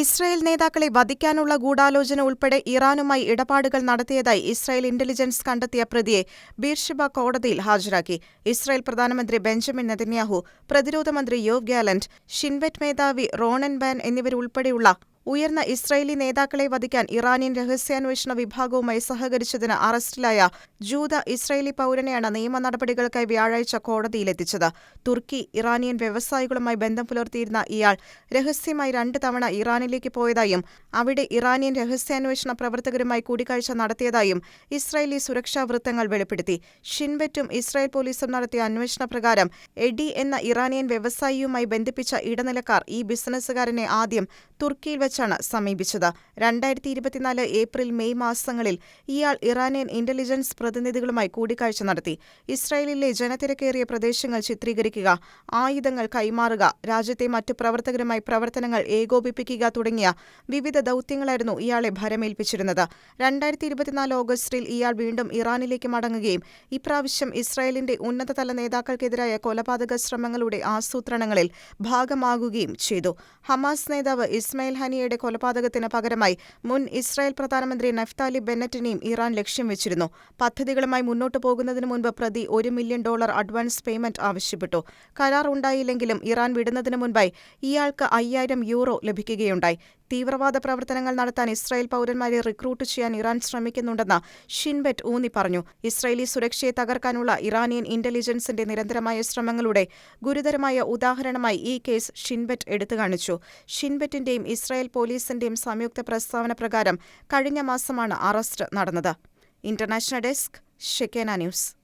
Israel നേതാക്കളെ വധിക്കാനുള്ള ഗൂഢാലോചന ഉൾപ്പെടെ ഇറാനുമായി ഇടപാടുകൾ നടത്തിയതായി ഇസ്രായേൽ ഇന്റലിജൻസ് കണ്ടെത്തിയ പ്രതിയെ ബീർഷിബ കോടതിയിൽ ഹാജരാക്കി. ഇസ്രായേൽ പ്രധാനമന്ത്രി ബെഞ്ചമിൻ നെതന്യാഹു പ്രതിരോധ മന്ത്രി യോവ് ഗാലന്റ് ഷിൻവെറ്റ് മേധാവി റോണൻ ബാൻ എന്നിവരുൾപ്പെടെയുള്ള ഉയർന്ന ഇസ്രായേലി നേതാക്കളെ വധിക്കാൻ ഇറാനിയൻ രഹസ്യാന്വേഷണ വിഭാഗവുമായി സഹകരിച്ചതിന് അറസ്റ്റിലായ ജൂത ഇസ്രായേലി പൌരനെയാണ് നിയമ നടപടികൾക്കായി വ്യാഴാഴ്ച കോടതിയിലെത്തിച്ചത്. തുർക്കി ഇറാനിയൻ വ്യവസായികളുമായി ബന്ധം പുലർത്തിയിരുന്ന ഇയാൾ രഹസ്യമായി രണ്ട് തവണ ഇറാനിലേക്ക് പോയതായും അവിടെ ഇറാനിയൻ രഹസ്യാന്വേഷണ പ്രവർത്തകരുമായി കൂടിക്കാഴ്ച നടത്തിയതായും ഇസ്രായേലി സുരക്ഷാ വൃത്തങ്ങൾ വെളിപ്പെടുത്തി. ഷിൻബെറ്റും ഇസ്രായേൽ പോലീസും നടത്തിയ അന്വേഷണ പ്രകാരം എഡി എന്ന ഇറാനിയൻ വ്യവസായിയുമായി ബന്ധിപ്പിച്ച ഇടനിലക്കാർ ഈ ബിസിനസ്സുകാരനെ ആദ്യം തുർക്കിയിൽ വെച്ചാണ് സമീപിച്ചത്. രണ്ടായിരത്തി ഇരുപത്തിനാല് ഏപ്രിൽ മെയ് മാസങ്ങളിൽ ഇയാൾ ഇറാനിയൻ ഇന്റലിജൻസ് പ്രതിനിധികളുമായി കൂടിക്കാഴ്ച നടത്തി. ഇസ്രായേലിലെ ജനത്തിരക്കേറിയ പ്രദേശങ്ങൾ ചിത്രീകരിക്കുക ആയുധങ്ങൾ കൈമാറുക രാജ്യത്തെ മറ്റു പ്രവർത്തകരുമായി പ്രവർത്തനങ്ങൾ ഏകോപിപ്പിക്കുക തുടങ്ങിയ വിവിധ ദൌത്യങ്ങളായിരുന്നു ഇയാളെ ഭരമേൽപ്പിച്ചിരുന്നത്. രണ്ടായിരത്തി ഇരുപത്തിനാല് ഓഗസ്റ്റിൽ ഇയാൾ വീണ്ടും ഇറാനിലേക്ക് മടങ്ങുകയും ഇപ്രാവശ്യം ഇസ്രായേലിന്റെ ഉന്നതതല നേതാക്കൾക്കെതിരായ കൊലപാതക ശ്രമങ്ങളുടെ ആസൂത്രണങ്ങളിൽ ഭാഗമാകുകയും ചെയ്തു. ഹമാസ് നേതാവ് ഇസ്മായിൽ ഹനിയയുടെ കൊലപാതകത്തിന് പകരമായി മുൻ ഇസ്രായേൽ പ്രധാനമന്ത്രി നഫ്താലി ബെന്നറ്റിനെയും ഇറാൻ ലക്ഷ്യം വെച്ചിരുന്നു. പദ്ധതികളുമായി മുന്നോട്ടു പോകുന്നതിന് മുൻപ് പ്രതി ഒരു മില്യൺ ഡോളർ അഡ്വാൻസ് പേയ്മെന്റ് ആവശ്യപ്പെട്ടു. കരാർ ഉണ്ടായില്ലെങ്കിലും ഇറാൻ വിടുന്നതിന് മുൻപായി ഇയാൾക്ക് അയ്യായിരം യൂറോ ലഭിക്കുകയുണ്ടായി. തീവ്രവാദ പ്രവർത്തനങ്ങൾ നടത്താൻ ഇസ്രായേൽ പൗരന്മാരെ റിക്രൂട്ട് ചെയ്യാൻ ഇറാൻ ശ്രമിക്കുന്നുണ്ടെന്ന് ഷിൻബെറ്റ് ഊന്നി പറഞ്ഞു. ഇസ്രായേലി സുരക്ഷയെ തകർക്കാനുള്ള ഇറാനിയൻ ഇന്റലിജൻസിന്റെ നിരന്തരമായ ശ്രമങ്ങളുടെ ഗുരുതരമായ ഉദാഹരണമായി ഈ കേസ് ഷിൻബെറ്റ് എടുത്തുകാണിച്ചു. ഷിൻബെറ്റിന്റെയും ഇസ്രായേൽ പോലീസിന്റെയും സംയുക്ത പ്രസ്താവന പ്രകാരം കഴിഞ്ഞ മാസമാണ് അറസ്റ്റ് നടന്നത്. International desk Shekena news.